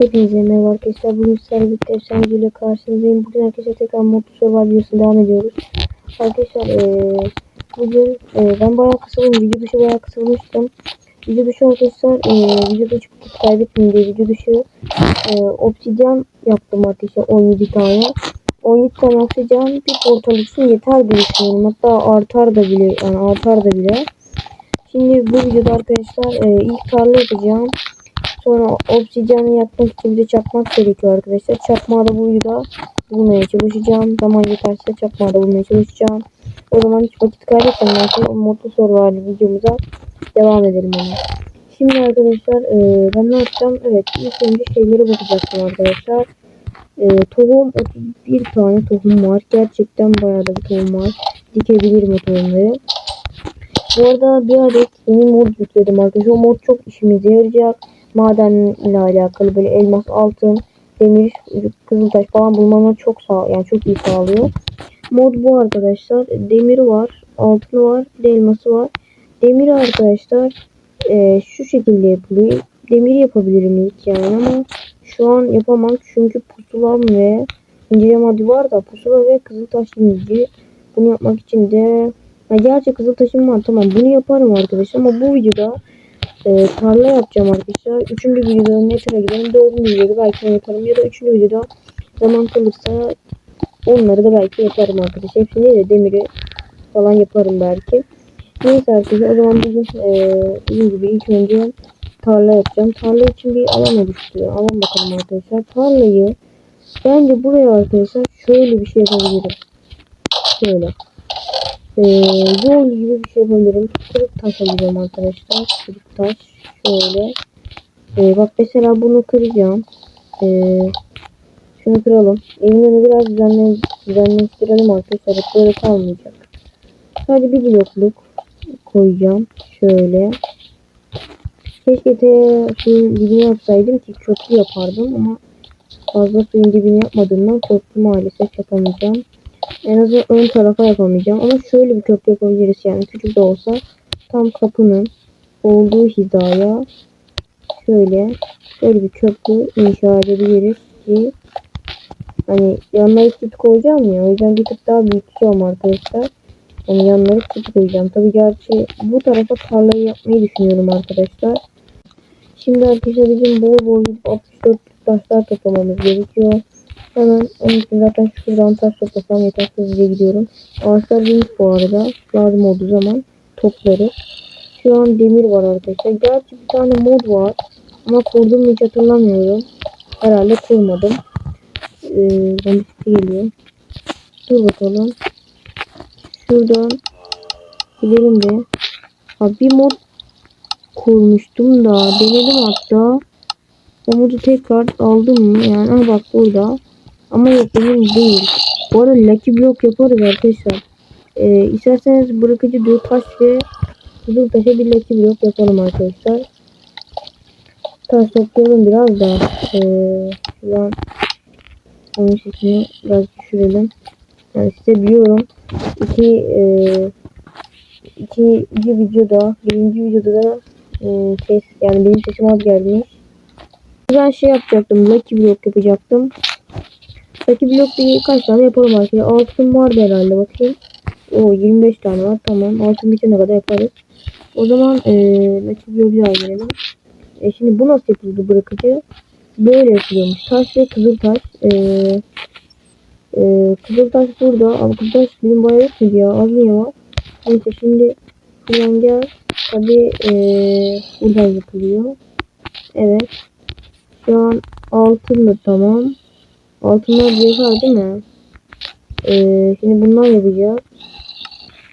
Hepinize merhaba arkadaşlar. Bugün sizlerle birlikte efsane videoyla karşınızdayım. Bugün arkadaşlar tekrar Mutlu Survival videosuna devam ediyoruz. Arkadaşlar eee bugün eee, ben bayağı kısıldım. Video dışı bayağı kısılmıştım. Video dışı arkadaşlar eee video dışı vakit kaybetmeyeyim diye video dışı eee obsidyen yaptım arkadaşlar 17 tane. 17 tane obsidyen bir portal için yeter diye düşünüyorum. Hatta artar da bile yani artar da bile. Şimdi bu videoda arkadaşlar eee, ilk tarla yapacağım. Sonra obsidyanı yapmak için de çakmak gerekiyor arkadaşlar. Çakmağı da bu videoda bulmaya çalışacağım. Zaman yeterse çakmağı da bulmaya çalışacağım. O zaman hiç vakit kaybetmeden sonra mutlu sorular videomuza devam edelim ona. Şimdi arkadaşlar e, ben ne yapacağım? Evet ilk önce şeylere bakacaktım arkadaşlar. E, tohum 31 tane tohum var. Gerçekten bayağı da bir tohum var. Dikebilirim tohumları. Bu arada bir adet yeni mod yükledim arkadaşlar. O mod çok işimize yarayacak madenle alakalı böyle elmas, altın, demir, kızıltaş falan bulmama çok sağ yani çok iyi sağlıyor. Mod bu arkadaşlar. Demiri var, altını var, bir de elması var. Demiri arkadaşlar e, şu şekilde yapılıyor. Demiri yapabilirim ilk yani ama şu an yapamam çünkü pusulam ve inceleme madde var da pusula ve kızıltaş inci. Bunu yapmak için de ya gerçi kızıltaşım var tamam bunu yaparım arkadaşlar ama bu videoda e, tarla yapacağım arkadaşlar. Üçüncü videoda Nether'a gidelim. Dördüncü videoda belki yaparım ya da üçüncü videoda zaman kalırsa onları da belki yaparım arkadaşlar. Hepsini de demiri falan yaparım belki. Neyse arkadaşlar o zaman bugün e, dediğim gibi ilk önce tarla yapacağım. Tarla için bir alan oluşturuyor. Alan bakalım arkadaşlar. Tarlayı bence buraya arkadaşlar şöyle bir şey yapabilirim. Şöyle. Ee, yol gibi bir şey yapabilirim. Kırık taş alacağım arkadaşlar. Kırık taş. Şöyle. Ee, bak mesela bunu kıracağım. Ee, şunu kıralım. Elimden biraz düzenle, düzenleştirelim arkadaşlar. Böyle kalmayacak. Sadece bir blokluk koyacağım. Şöyle. Keşke te suyun dibini yapsaydım ki köprü yapardım ama fazla suyun dibini yapmadığımdan köprü maalesef yapamayacağım. En azından ön tarafa yapamayacağım ama şöyle bir köprü yapabiliriz yani küçük de olsa tam kapının olduğu hizaya şöyle şöyle bir köprü inşa edebiliriz ki hani yanları küçük koyacağım ya o yüzden bir tık daha büyüteceğim arkadaşlar. Yani yanları küçük koyacağım. Tabi gerçi bu tarafa tarlayı yapmayı düşünüyorum arkadaşlar. Şimdi arkadaşlar bizim bol bol gidip 64 taşlar toplamamız gerekiyor. Hemen onun için zaten şuradan taş toplasam yeter hızlıca gidiyorum. Ağaçlar büyük bu arada. Lazım olduğu zaman toplarız. Şu an demir var arkadaşlar. Gerçi bir tane mod var. Ama kurdum hiç hatırlamıyorum. Herhalde kurmadım. Ee, bir sesi geliyor. Dur bakalım. Şuradan gidelim de. Ha, bir mod kurmuştum da denedim hatta. O modu tekrar aldım mı? Yani ha bak burada. Ama yok değil. Bu arada Lucky Block yaparız arkadaşlar. Ee, isterseniz bırakıcı diyor taş ve kızıl taşa bir Lucky Block yapalım arkadaşlar. Taş toplayalım biraz da. Ee, şuradan onun sesini biraz düşürelim. Yani size biliyorum. İki, e, ikinci videoda, birinci videoda da e, ses, yani benim sesim az gelmiş. Ben şey yapacaktım. Lucky Block yapacaktım. Block bir kaç tane yapalım arkadaşlar. Altın vardı herhalde bakayım. O 25 tane var. Tamam. Altın bitene kadar yaparız. O zaman e, Block'u bir daha gelelim. E, şimdi bu nasıl yapıldı bırakıcı? Böyle yapılıyormuş. Taş ve kızıl taş. E, e, kızıl taş burada. Ama kızıl taş benim bayağı yok muydu ya? Az mı var? Neyse şimdi şuradan gel. Tabi e, buradan yapılıyor. Evet. Şu an altın da tamam. Altınlar cevher değil mi? Ee, şimdi bundan yapacağız.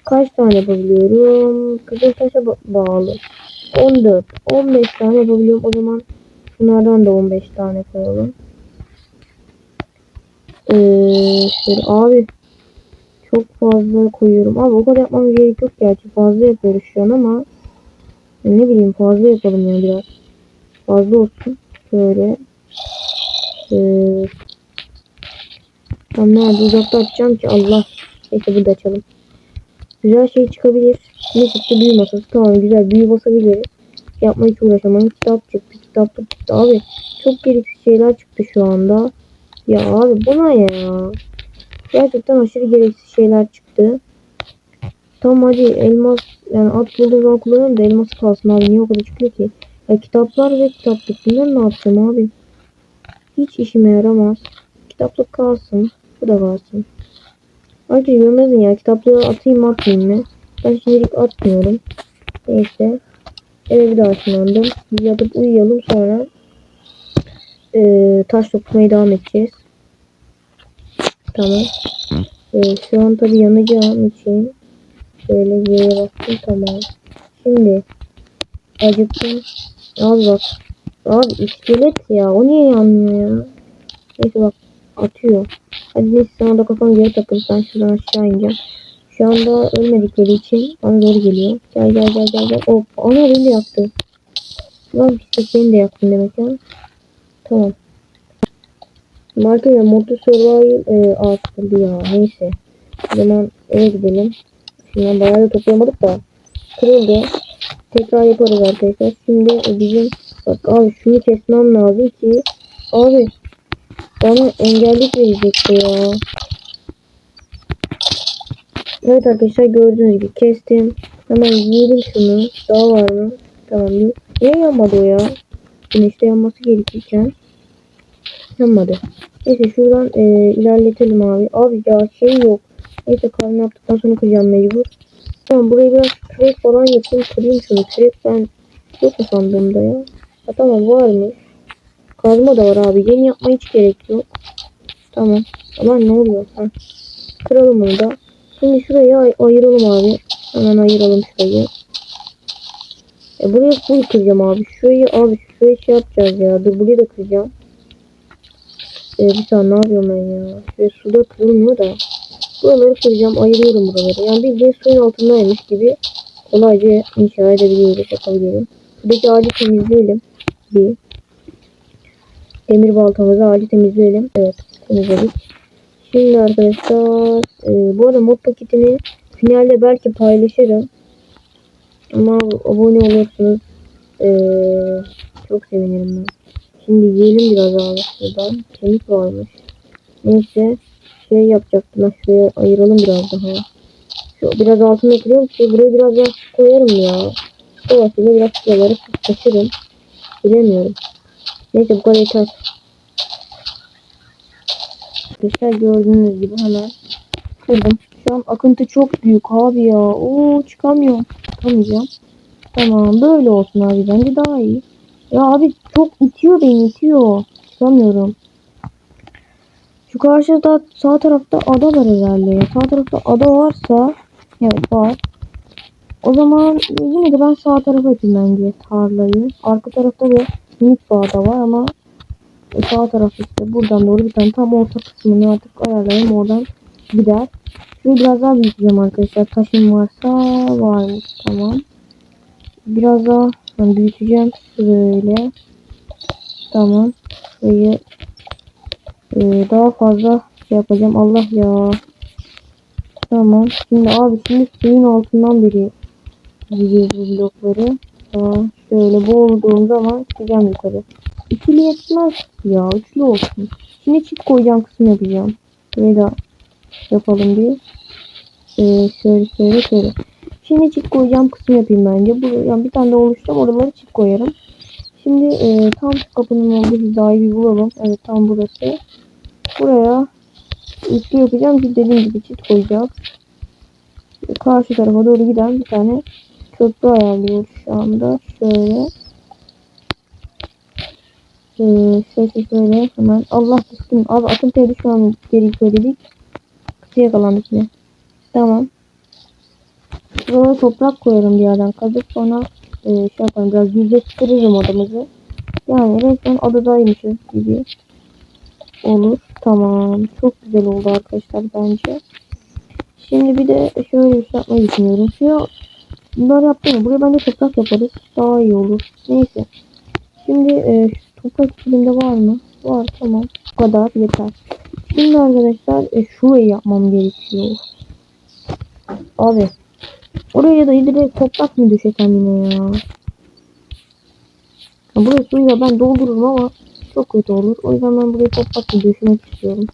Kaç tane yapabiliyorum? Kızıl taşa ba- bağlı. 14. 15 tane yapabiliyorum. O zaman bunlardan da 15 tane koyalım. Ee, abi çok fazla koyuyorum. Abi o kadar yapmam gerek yok gerçi. Fazla yapıyoruz şu an ama ne bileyim fazla yapalım ya biraz. Fazla olsun. Şöyle. Ee, tam nerede uzakta açacağım ki Allah. Neyse burada açalım. Güzel şey çıkabilir. Ne çıktı büyü masası. Tamam güzel büyü basabiliriz. Yapmaya hiç uğraşamam. Kitap çıktı. kitaplık çıktı. Abi çok gereksiz şeyler çıktı şu anda. Ya abi buna ya. Gerçekten aşırı gereksiz şeyler çıktı. Tamam hadi elmas yani at bulduğum zaman kullanıyorum da elmas kalsın abi. Niye o kadar çıkıyor ki? Ya kitaplar ve kitaplık bunları ne yapacağım abi? Hiç işime yaramaz. Kitaplık kalsın. Bu da kalsın. Ayrıca görmezsin ya kitaplığı atayım mı atmayayım mı? Ben şimdilik atmıyorum. Neyse. Eve bir daha ışınlandım. Yatıp uyuyalım sonra eee taş toplamaya devam edeceğiz. Tamam. Eee, şu an tabi yanacağım için şöyle Y'ye bastım tamam. Şimdi acıktım. Abi bak. Abi iskelet ya. O niye yanmıyor ya? Neyse bak atıyor. Hadi neyse sana da kafam geri takıl. Ben şuradan aşağı ineceğim. Şu anda ölmedikleri için bana doğru geliyor. Gel gel gel gel gel. Hop. Ana beni de yaktı. Lan pislik beni de yaktın demek ya. Tamam. Marka ve Modu Survival e, artırdı ya. Neyse. O zaman eve gidelim. Şimdi bayağı da toplayamadık da. Kırıldı. Tekrar yaparız arkadaşlar. Şimdi bizim bak abi şunu kesmem lazım ki abi bana engellik verecek bu ya. Evet arkadaşlar gördüğünüz gibi kestim. Hemen yiyelim şunu. Daha var mı? Tamam. Niye yanmadı o ya? Güneşte yanması gerekirken. Yanmadı. Neyse şuradan e, ilerletelim abi. Abi ya şey yok. Neyse karnı yaptıktan sonra kıracağım mecbur. Tamam buraya biraz kürek falan yapayım. Kırayım şunu. Kürek ben yok mu sandığımda ya? Ha, tamam var mı? Kazma da var abi. Yeni yapmaya hiç gerek yok. Tamam. Aman ne oluyor? Ha. Kıralım bunu da. Şimdi şurayı ay- ayıralım abi. Hemen ayıralım şurayı. E buraya full kıracağım abi. Şurayı abi şurayı şey yapacağız ya. Dur burayı da kıracağım. E, bir saniye ne yapıyorum ben ya. Şuraya suda kırılmıyor da. Buraları kıracağım. Ayırıyorum buraları. Yani bildiğin suyun altındaymış gibi kolayca inşa edebiliyoruz. Yapabiliyorum. Şuradaki ağacı temizleyelim. Bir. Demir baltamızı ağacı temizleyelim. Evet temizledik. Şimdi arkadaşlar e, bu arada mod paketini finalde belki paylaşırım. Ama abone olursunuz. E, çok sevinirim ben. Şimdi yiyelim biraz abi şuradan. Kemik varmış. Neyse şey yapacaktım. Ben şuraya ayıralım biraz daha. Şu biraz altına kırıyorum ki buraya biraz daha koyarım ya. Dolayısıyla biraz şuraları taşırım. Bilemiyorum. Neyse kadar yeter. Arkadaşlar gördüğünüz gibi hemen kırdım. Şu an akıntı çok büyük abi ya. Oo çıkamıyorum. Çıkamayacağım. Tamam böyle olsun abi bence daha iyi. Ya abi çok itiyor beni itiyor. Çıkamıyorum. Şu karşıda sağ tarafta ada var herhalde. Sağ tarafta ada varsa evet var. O zaman yine de ben sağ tarafa yapayım bence tarlayı. Arka tarafta da bir ada var ama sağ taraf işte buradan doğru bir tane tam orta kısmını artık ayarlayayım oradan gider. Şurayı biraz daha büyüteceğim arkadaşlar. Taşım varsa varmış tamam. Biraz daha ben büyüteceğim şöyle. Tamam. Şurayı e, daha fazla şey yapacağım. Allah ya. Tamam. Şimdi abi şimdi suyun altından biri giriyor bu blokları. Aa, şöyle boğulduğum zaman çıkacağım yukarı. İkili yetmez ya. Üçlü olsun. Şimdi çift koyacağım kısmı yapacağım. Burayı da yapalım bir. Ee, şöyle şöyle şöyle. Şimdi çift koyacağım kısmı yapayım bence. Bu, yani bir tane de oluşturacağım. Oraları çift koyarım. Şimdi e, tam şu kapının olduğu hizayı bir bulalım. Evet tam burası. Buraya üçlü yapacağım ki dediğim gibi çift koyacağım. Karşı tarafa doğru giden bir tane köprü ayarlıyoruz şu anda. Şöyle. Ee, şöyle şöyle hemen. Allah düştüm. Abi akıntıya düşmem gerekiyor dedik. Kısa yakalandık yine. Tamam. Buraya toprak koyarım bir yerden kazıp sonra e, şey yaparım biraz yüzleştiririm odamızı. Yani resmen adadaymışız gibi olur. Tamam. Çok güzel oldu arkadaşlar bence. Şimdi bir de şöyle bir şey yapmayı düşünüyorum. Şu bunlar yaptım. Buraya bence toprak yaparız. Daha iyi olur. Neyse. Şimdi e, toprak içinde var mı? Var tamam. Bu kadar yeter. Şimdi arkadaşlar e, şurayı yapmam gerekiyor. Abi. Oraya da direkt toprak mı düşesem yine ya? Ya burayı suyla ben doldururum ama çok kötü olur. O yüzden ben burayı toprakla döşemek istiyorum.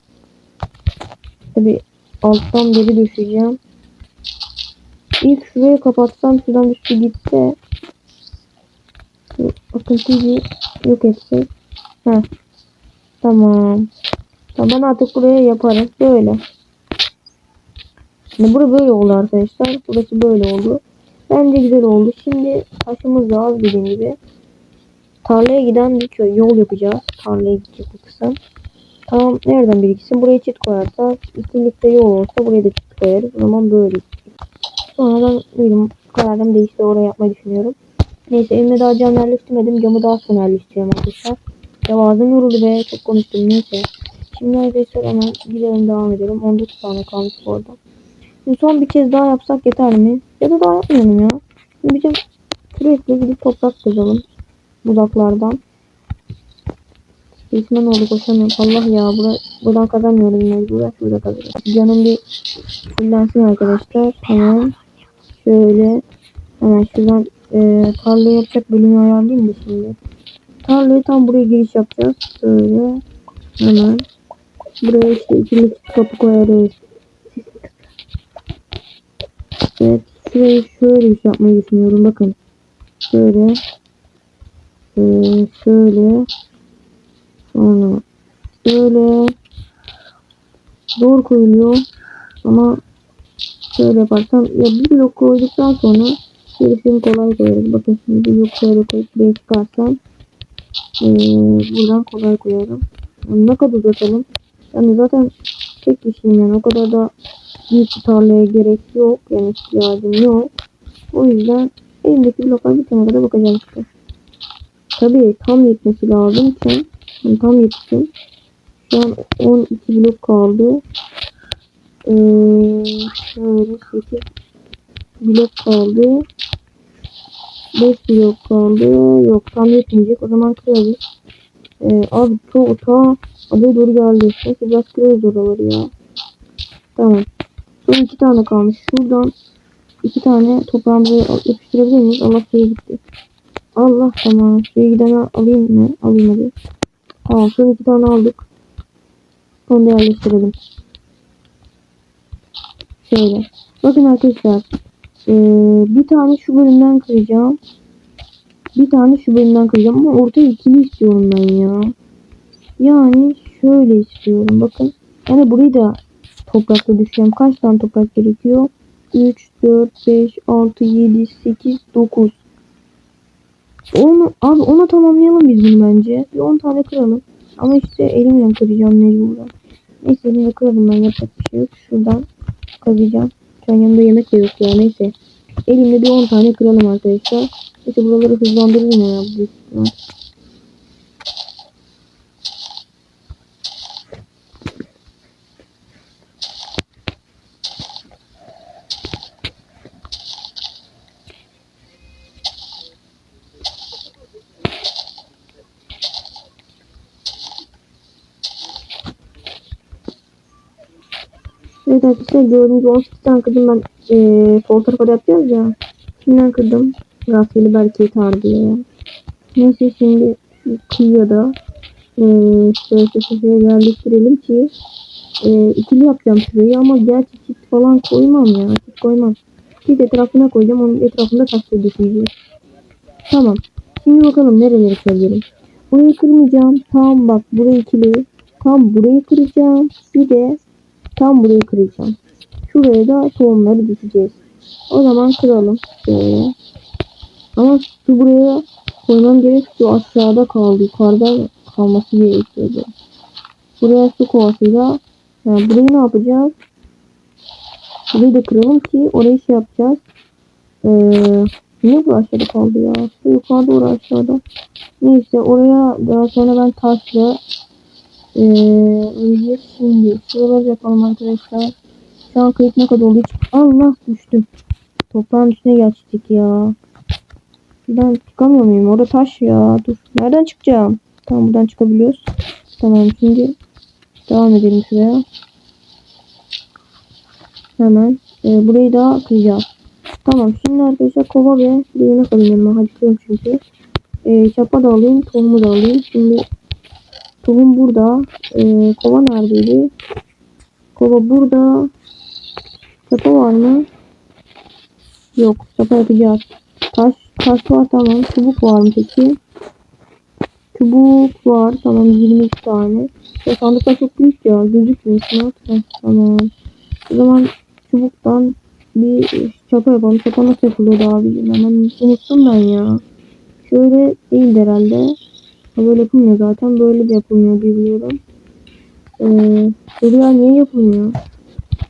Tabi alttan beri döşeyeceğim. İlk şurayı kapatsam şuradan bir su gitse akıntıyı yok etsek. Heh. Tamam. Tamam artık buraya yaparım. Böyle. Şimdi bura böyle oldu arkadaşlar. Burası böyle oldu. Bence güzel oldu. Şimdi taşımız da az dediğim gibi. Tarlaya giden bir köy yol yapacağız. Tarlaya gidecek bu kısım. Tamam nereden biriksin? Buraya çit koyarsak ikilikte yol olsa buraya da çit koyarız. O zaman böyle. Sonradan duydum. Kararım değişti. Oraya yapmayı düşünüyorum. Neyse evime daha cam yerleştirmedim. Camı daha sonra yerleştireceğim arkadaşlar. Ya ağzım yoruldu be. Çok konuştum. Neyse. Şimdi arkadaşlar hemen gidelim devam edelim. 19 tane kalmış bu arada. Şimdi son bir kez daha yapsak yeter mi? Ya da daha yapmayalım ya. Şimdi bizim sürekli gidip toprak kazalım. Budaklardan. İsmen oldu koşamıyorum. Allah ya bura, buradan kazanmıyorum mecburen. Şurada kazanıyorum. Canım bir fullensin arkadaşlar. Hemen şöyle hemen şuradan e, tarla yapacak bölümü ayarlayayım da şimdi. Tarlayı tam buraya giriş yapacağız. Böyle hemen buraya işte ikili kapı koyarız. Evet şurayı şöyle bir şey yapmayı düşünüyorum. Bakın. Şöyle. Ee, şöyle. Sonra şöyle. Zor koyuluyor. Ama şöyle yaparsam ya bir blok koyduktan sonra gerisini kolay koyarız. Bakın şimdi bir blok şöyle koyup buraya çıkarsam ee, buradan kolay koyarım. Yani ne kadar uzatalım. Yani zaten tek kişiyim yani o kadar da büyük bir tarlaya gerek yok. Yani ihtiyacım yok. O yüzden elimdeki bloklar bitene kadar bakacağım işte. Tabii tam yetmesi lazım ki yani tam yetsin. Şu an 12 blok kaldı. Ee, şöyle 8 blok kaldı. 5 blok kaldı. Yok tam yetmeyecek. O zaman kırarız. Ee, abi ta, ta adaya doğru geldi. Neyse biraz kırarız oraları ya. Tamam. Son iki tane kalmış. Şuradan iki tane toprağımızı yapıştırabilir miyiz? Allah suya gitti. Allah tamam. Suya gideni alayım mı? Alayım hadi. Tamam son iki tane aldık. Onu da yerleştirelim. Şöyle. Bakın arkadaşlar. Ee, bir tane şu bölümden kıracağım. Bir tane şu bölümden kıracağım ama ortaya ikili istiyorum ben ya. Yani şöyle istiyorum. Bakın. Yani burayı da toprakla düşeceğim. Kaç tane toprak gerekiyor? 3, 4, 5, 6, 7, 8, 9. Onu, abi ona tamamlayalım biz bunu bence. Bir 10 tane kıralım. Ama işte elimle kıracağım mecburen. Neyse elimle kırarım ben yapacak bir şey yok. Şuradan kazıyacağım. Şu an yanımda yemek de yok ya neyse. Elimle bir 10 tane kıralım arkadaşlar. Neyse buraları hızlandırırım ya. Evet arkadaşlar gördüğünüz 18 tane kırdım ben ee, sol tarafa yapacağız ya. Şimdiden kırdım. Rastgele belki yeter diye. Neyse şimdi kıyıya da ee, şöyle şöyle yerleştirelim ki ee, ikili yapacağım şurayı ama gerçi çift falan koymam ya. Çift koymam. Çift etrafına koyacağım. Onun etrafında taşları dökeceğiz. Tamam. Şimdi bakalım nereleri kırabilirim. Burayı kırmayacağım. Tam bak burayı ikili. Tam burayı kıracağım. Bir de Tam burayı kıracağım. Şuraya da tohumları düşeceğiz. O zaman kıralım. Şöyle. Ama su buraya koymam gerek. Su aşağıda kaldı. Yukarıda kalması gerekiyordu. Buraya su kovasıyla yani burayı ne yapacağız? Burayı da kıralım ki orayı şey yapacağız. Ee, niye bu aşağıda kaldı ya? Şu yukarıda orası aşağıda. Neyse oraya daha sonra ben taşla ee, şimdi şuraları yapalım arkadaşlar. Şu an kayıt ne kadar oldu. Allah düştüm. Toprağın üstüne geçtik ya. Buradan çıkamıyor muyum? Orada taş ya. Dur. Nereden çıkacağım? Tamam buradan çıkabiliyoruz. Tamam şimdi devam edelim şuraya. Hemen e, burayı da kıracağız. Tamam şimdi arkadaşlar kova ve yemek alayım yanıma. Hadi çünkü. e, çapa da alayım, tohumu da alayım. Şimdi tohum burada. E, kova neredeydi? Kova burada. Çapa var mı? Yok. Çapa yapacağız. Taş, taş var tamam. Çubuk var mı peki? Çubuk var. Tamam 22 tane. Ya sandıklar çok büyük ya. Gözükmüyor. Ne? Tamam. O zaman çubuktan bir çapa yapalım. Çapa nasıl yapılıyordu abi? Hemen unuttum ben ya. Şöyle değil herhalde. Böyle yapılmıyor zaten. Böyle de yapılmıyor diye biliyorum. Ee, niye yapılmıyor?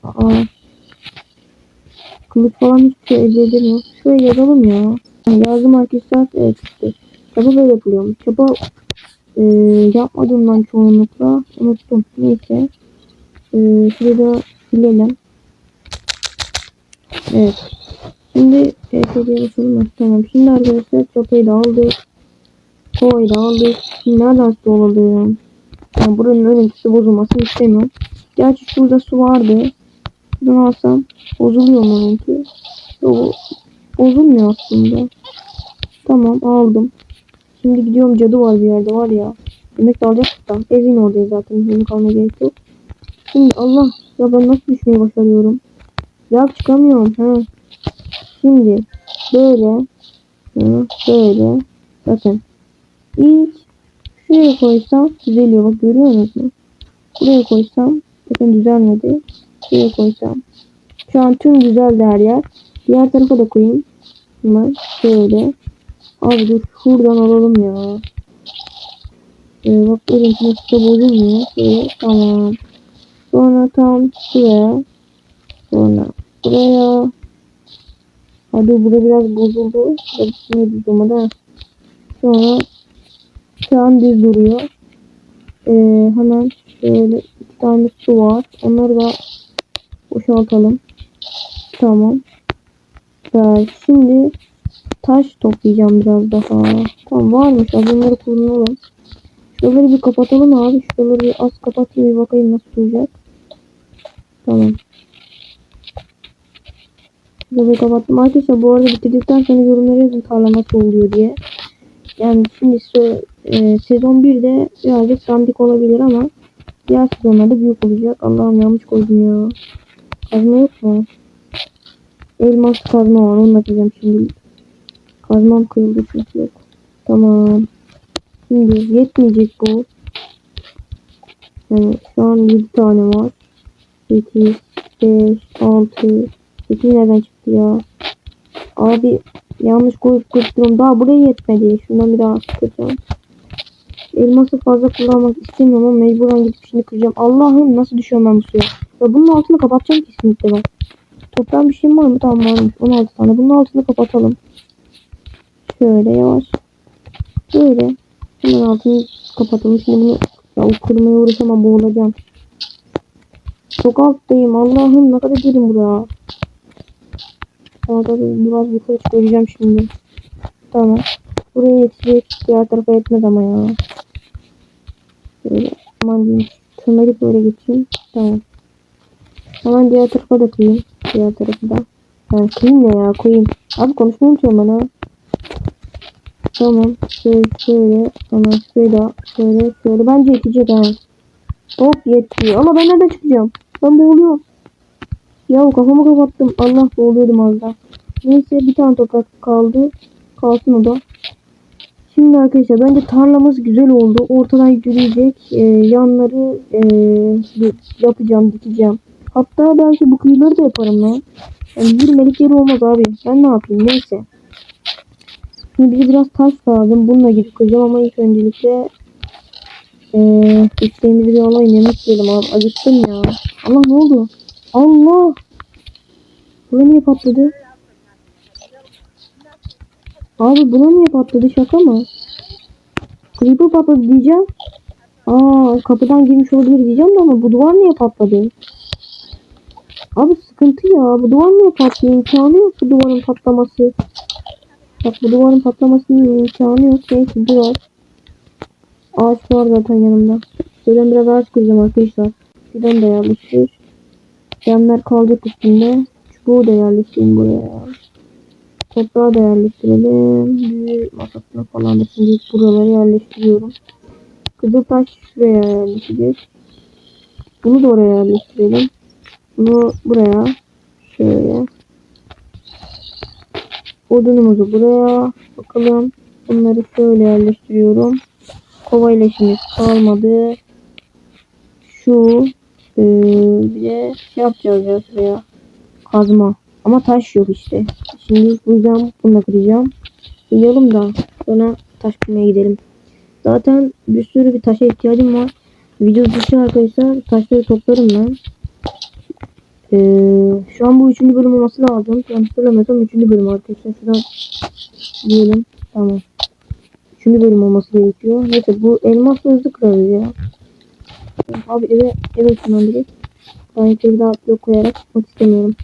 Aa. Kılıç falan hiçbir şey elde edemiyor. Şöyle yazalım ya. Yazdım arkadaşlar. Evet işte. Çapa böyle yapılıyormuş. Çapa e, yapmadığımdan çoğunlukla unuttum. Neyse. E, şurayı da silelim. Evet. Şimdi e, şuraya basalım. Tamam. Şimdi arkadaşlar çapayı da aldık. Kovayı da aldık. Şimdi nereden su alalım? Yani buranın örüntüsü bozulmasını istemiyorum. Gerçi şurada su vardı. Bunu alsam bozuluyor mu örüntü? Yok. Bozulmuyor aslında. Tamam aldım. Şimdi gidiyorum cadı var bir yerde var ya. Yemek de alacaktık da. Evin oradayız zaten. Yemek almaya gerek yok. Şimdi Allah ya ben nasıl düşmeyi başarıyorum? Ya çıkamıyorum. Ha. Şimdi böyle böyle bakın ilk şuraya koysam düzeliyor bak görüyor musunuz? Buraya koysam bakın düzelmedi. Şuraya koysam şu an tüm düzeldi her yer. Diğer tarafa da koyayım. Hemen şöyle. Abi dur şuradan alalım ya. Ee, bak örüntü nasıl da bozulmuyor. Şöyle tamam. Sonra tam şuraya. Sonra buraya. Hadi burada biraz bozuldu. Ne bozulmadı ha. Sonra şu an düz duruyor. Ee, hemen şöyle iki tane su var. Onları da boşaltalım. Tamam. Güzel. Şimdi taş toplayacağım biraz daha. Tamam varmış. Az bunları kullanalım. Şuraları bir kapatalım abi. Şuraları bir az kapatayım bir bakayım nasıl duracak. Tamam. Şuraları kapattım. Arkadaşlar bu arada bitirdikten sonra yorumlara yazın tarla nasıl oluyor diye. Yani şimdi e, sezon 1'de birazcık dandik olabilir ama diğer sezonlarda büyük olacak. Allah'ım yanlış koydum ya. Kazma yok mu? Elmas kazma var. Onu atacağım şimdi. Kazmam kırıldı çünkü yok. Tamam. Şimdi yetmeyecek bu. Yani şu an 7 tane var. 8, 5, 6, 8 nereden çıktı ya? Abi yanlış koyup kırptım. Daha buraya yetmedi. Şundan bir daha kıracağım. Elması fazla kullanmak istemiyorum ama mecburen gidip şimdi kıracağım. Allah'ım nasıl düşüyorum ben bu suya. Ya bunun altını kapatacağım kesinlikle bak. Toprağın bir şeyim var mı? Tamam varmış. 16 tane. Bunun altını kapatalım. Şöyle yavaş. Böyle. Hemen altını kapatalım. Şimdi bunu ya kırmaya uğraşamam boğulacağım. Çok alttayım. Allah'ım ne kadar derin buraya. Orada biraz yukarı çıkaracağım şimdi. Tamam. Buraya yetecek. Diğer tarafa yetmez ama ya. Böyle. Aman diyeyim. Tırnayıp böyle geçeyim. Tamam. Hemen diğer tarafa da koyayım. Diğer tarafı da. Yani koyayım ne ya koyayım. Abi konuşmayı unutuyorum ben ha. Tamam. Şöyle şöyle. Tamam şöyle şöyle şöyle. Bence yetecek ha. Hop yetiyor. Ama ben nereden çıkacağım? Ben boğuluyorum. Ya kafamı kapattım. Allah boğuluyordum az daha. Neyse bir tane toprak kaldı. Kalsın o da. Şimdi arkadaşlar bence tarlamız güzel oldu. Ortadan yürüyecek. Ee, yanları ee, yapacağım, dikeceğim. Hatta belki bu kıyıları da yaparım lan. Yani yürümelik yeri olmaz abi. Ben ne yapayım neyse. Şimdi bize biraz taş lazım. Bununla gidip kıracağım ama ilk öncelikle ee, isteğimizi bir alayım. Yemek yiyelim abi. Acıktım ya. Allah ne oldu? Allah! Buna niye patladı? Abi buna niye patladı? Şaka mı? Creeper patladı diyeceğim. Aa kapıdan girmiş olabilir diyeceğim de ama bu duvar niye patladı? Abi sıkıntı ya. Bu duvar niye patlıyor? İmkanı yok bu duvarın patlaması. Bak bu duvarın patlamasının imkanı yok. Neyse duvar. Ağaç var zaten yanımda. Şöyle biraz ağaç kıracağım arkadaşlar. Fidan da yerleştir. Camlar kalacak üstünde. Çubuğu da yerleştireyim buraya. Toprağı da yerleştirelim. Bir masasına falan da şimdi buraları yerleştiriyorum. Kızıltaş şuraya yerleştireceğiz. Bunu da oraya yerleştirelim. Bunu buraya. Şöyle. Odunumuzu buraya. Bakalım. Bunları şöyle yerleştiriyorum. Kova ile şimdi kalmadı. Şu. Ee, bir şey yapacağız ya şuraya. Kazma. Ama taş yok işte. Şimdi bulacağım. Bunu da kıracağım. Uyuyalım da sonra taş bulmaya gidelim. Zaten bir sürü bir taşa ihtiyacım var. Video dışı arkadaşlar taşları toplarım ben. Ee, şu an bu üçüncü bölüm olması lazım. Yanlış hatırlamıyorsam üçüncü bölüm arkadaşlar. Şuradan diyelim. Tamam. Üçüncü bölüm olması gerekiyor. Neyse bu elmasla hızlı kırarız ya. Abi eve eve ışınlandırayım. Ben içeri daha blok koyarak çıkmak istemiyorum.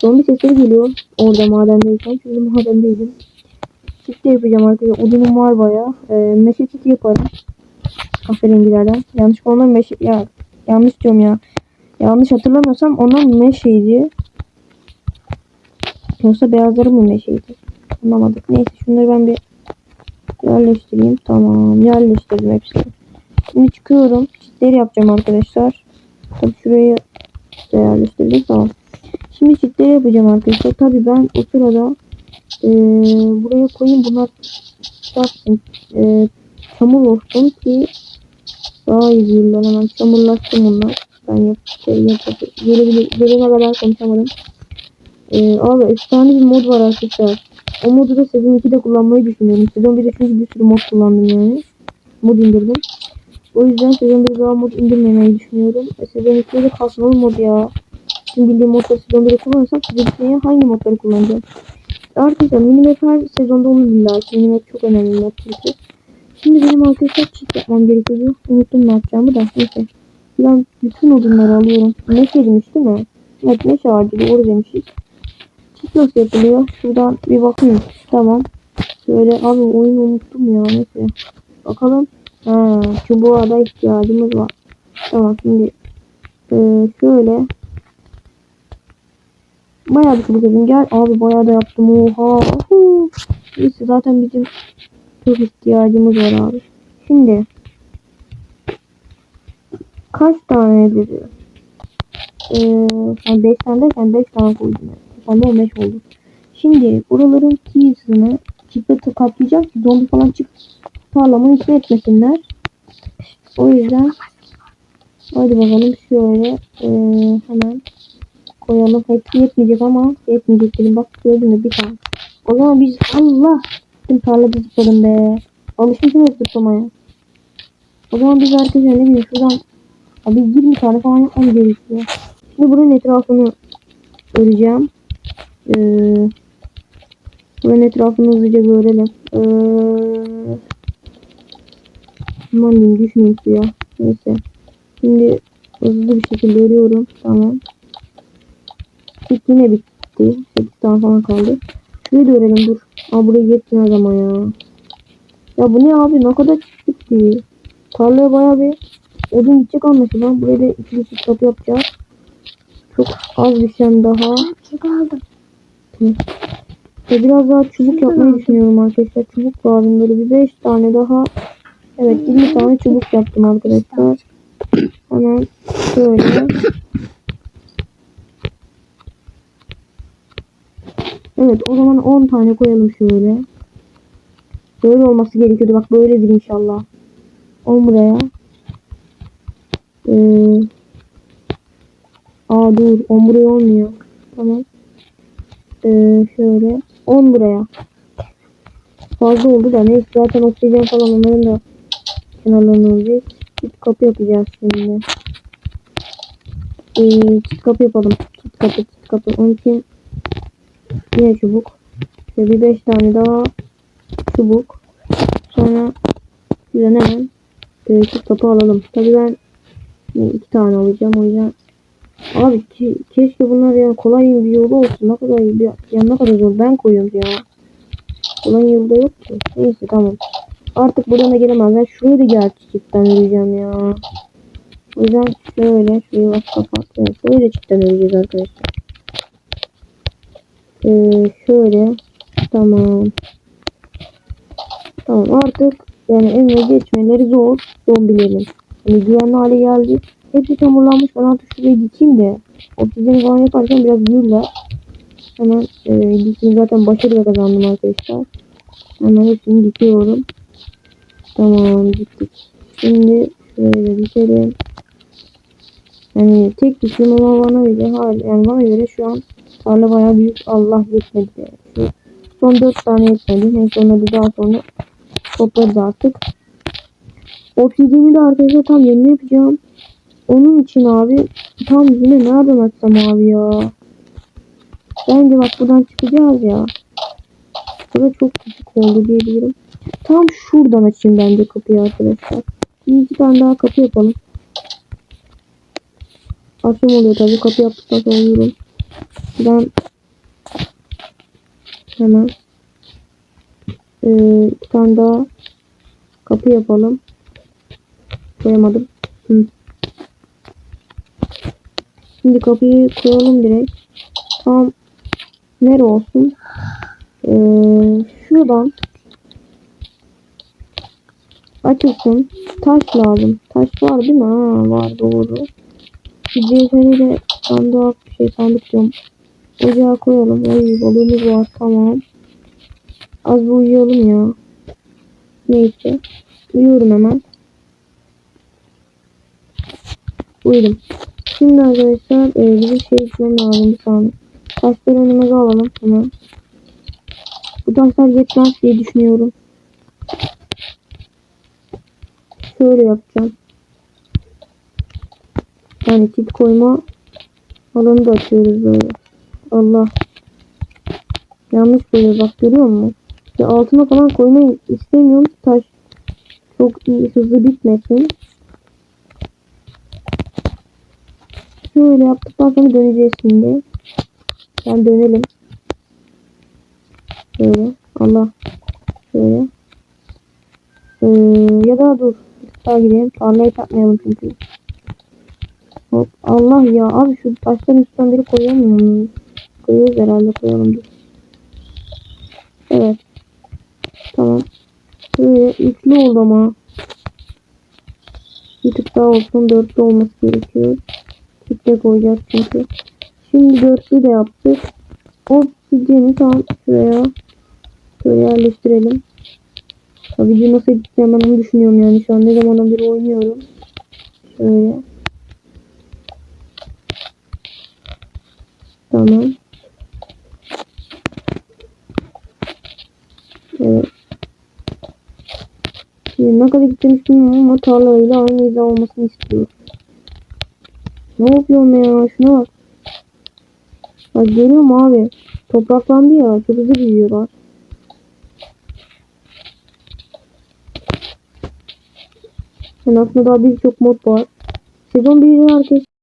Zombi sesleri geliyor. Orada madendeyken. Şimdi madendeydim. Çift de yapacağım arkadaşlar. Odunum var baya. Ee, meşe çiti yaparım. Kahverengilerden. Yanlış onlar meşe... Ya yanlış diyorum ya. Yanlış hatırlamıyorsam onlar meşeydi. Yoksa beyazları mı meşeydi? Anlamadık. Neyse şunları ben bir yerleştireyim. Tamam yerleştirdim hepsini. Şimdi çıkıyorum. Çitleri yapacağım arkadaşlar. Tabii şurayı yerleştirdik. Tamam. Şimdi çitleri yapacağım arkadaşlar. Tabii ben o sırada ee, buraya koyayım. Bunlar yapsın. Ee, çamur olsun ki daha iyi büyürler. Hemen çamurlaştım bunlar. Ben yap şey yapacağım. Gelene kadar konuşamadım. Ee, abi efsane bir mod var arkadaşlar. O modu da sezon 2'de kullanmayı düşünüyorum. Sezon 1'de çünkü bir sürü mod kullandım yani. Mod indirdim. O yüzden sezon 1'de daha mod indirmemeyi düşünüyorum. E, sezon 2'de de kasmalı mod ya. Şimdi bildiğim modları sezon 1'de kullanırsam sezon 2'de hangi modları kullanacağım? Arkadaşlar minimap her sezonda olur illa ki. Minimap çok önemli mod çünkü. Şimdi benim arkadaşlar çift yapmam gerekiyordu. Unuttum ne yapacağımı da. Neyse. Ben bütün odunları alıyorum. Meşe demiş değil mi? Evet meşe ağacı doğru demişiz. Çift nasıl yapılıyor? Şuradan bir bakayım. Tamam. Şöyle abi oyunu unuttum ya. Neyse. Bakalım. Ha, çubuğa da ihtiyacımız var. Tamam şimdi e, şöyle Bayağı bir çubuk yapayım. Gel abi bayağı da yaptım. Oha. Hu. Neyse zaten bizim çok ihtiyacımız var abi. Şimdi kaç tane dedi? Ee, yani 5 tane derken 5 tane koydum. Yani. Tane 5 oldu. Şimdi buraların key'sini çiple kaplayacağım ki zombi falan çık tarlamanın içine etmesinler. O yüzden hadi bakalım şöyle ee, hemen koyalım. Hepsi yetmeyecek ama yetmeyecek dedim. Bak gördün mü bir tane. O zaman biz Allah bütün tarlada zıpladım be. Alışmışım hep zıplamaya. O zaman biz arkadaşlar ne bileyim şuradan abi 20 tane falan yapmam gerekiyor. Şimdi buranın etrafını öreceğim. Ee, buranın etrafını hızlıca bir örelim. Ee, aman diyeyim düşmeyeyim suya. Neyse. Şimdi hızlı bir şekilde örüyorum. Tamam. Bit yine bitti. 8 tane falan kaldı. Şurayı da örelim dur. Aa buraya yetmez ama ya. Ya bu ne abi ne kadar çıktı. Tarlaya baya bir odun gidecek anlaşılan. Buraya da ikili çift kapı yapacağız. Çok az bir şey daha. Çok aldım. Ve biraz daha çubuk yapmayı düşünüyorum arkadaşlar. Çubuk lazım böyle bir 5 tane daha. Evet 20 tane çubuk yaptım arkadaşlar. Hemen şöyle. Evet o zaman 10 tane koyalım şöyle. Böyle olması gerekiyordu. Bak böyledir inşallah. 10 buraya. Ee, aa dur 10 buraya olmuyor. Tamam. Ee, şöyle 10 buraya. Fazla oldu da neyse zaten oksijen falan onların da kenarlarına olacak. Çift kapı yapacağız şimdi. Ee, çift kapı yapalım. Çift kapı çift kapı. Onun için Yine çubuk. İşte bir beş tane daha çubuk. Sonra bize hemen e, kapı alalım. Tabi ben iki tane alacağım o yüzden. Abi ke keşke bunlar yani kolay bir yolu olsun. Ne kadar iyi bir ya ne kadar zor ben koyuyorum ya. Kolay yolu da yok ki. Neyse tamam. Artık buradan da gelemezler. Şurayı da gerçi çiftten öreceğim ya. O yüzden şöyle şurayı bak kapat. Evet, da çiftten öreceğiz arkadaşlar. Ee, şöyle Tamam. Tamam artık yani evine geçmeleri zor zombilerin. Hani güvenli hale geldi. Hepsi çamurlanmış. Ben artık şuraya dikeyim de oksijen falan yaparken biraz büyürler. Hemen e, dikimi zaten başarıyla kazandım arkadaşlar. Hemen hepsini dikiyorum. Tamam diktik. Şimdi şöyle dikelim. Yani tek dikim ama bana göre hala yani bana göre şu an tarla bayağı büyük. Allah yetmedi. son 4 tane yetmedi. Neyse onları daha sonra toplarız artık. Oksijeni de arkadaşlar tam yerine yapacağım. Onun için abi tam yine nereden açsam abi ya. Bence bak buradan çıkacağız ya. Burada çok küçük oldu diyebilirim. Tam şuradan açayım bence kapıyı arkadaşlar. Bir iki tane daha kapı yapalım. Akşam oluyor tabii kapı yaptıktan sonra uyurum. Ben hemen ee, bir tane daha kapı yapalım. Koyamadım. Hı. Şimdi kapıyı koyalım direkt. Tam nere olsun? Ee, şuradan açılsın. Taş lazım. Taş var değil mi? Ha, var doğru. Bir CF'de sandık şey sandık diyorum. Ocağa koyalım. Oy balığımız var. Tamam. Az bir uyuyalım ya. Neyse. Uyuyorum hemen. Uyudum. Şimdi arkadaşlar e, bizim şey içmem lazım bir saniye. Taşları önümüze alalım hemen. Bu taşlar yetmez diye düşünüyorum. Şöyle yapacağım. Yani kit koyma alanı da açıyoruz böyle. Allah. Yanlış koyuyor bak görüyor musun? Ya altına falan koymayı istemiyorum taş çok iyi hızlı bitmesin. Şöyle yaptıktan sonra döneceğiz şimdi. Ben dönelim. Şöyle. Allah. Şöyle. Ee, ya da dur. Daha gidelim. Tarlayı takmayalım çünkü. Hop. Allah ya. Abi şu taşların üstünden biri koyamıyor muyuz? Koyuyoruz herhalde. Koyalım dur. Evet. Tamam. Böyle üçlü oldu ama. Bir tık daha olsun. Dörtlü olması gerekiyor. Kitle koyacağız çünkü. Şimdi dörtlü de yaptık. Obsidiyeni tam şuraya şöyle yerleştirelim. Tabii nasıl edeceğim ben onu düşünüyorum yani. Şu an ne zamandan beri oynuyorum. Şöyle. Tamam. Evet. Şimdi ne kadar gittiğini bilmiyorum ama tarlayla aynı hiza olmasını istiyorum. Ne yapıyorum ya? Şuna bak. Bak musun abi? Topraklandı ya. Çok hızlı büyüyorlar. Yani aslında daha birçok mod var. Sezon 1'de arkadaşlar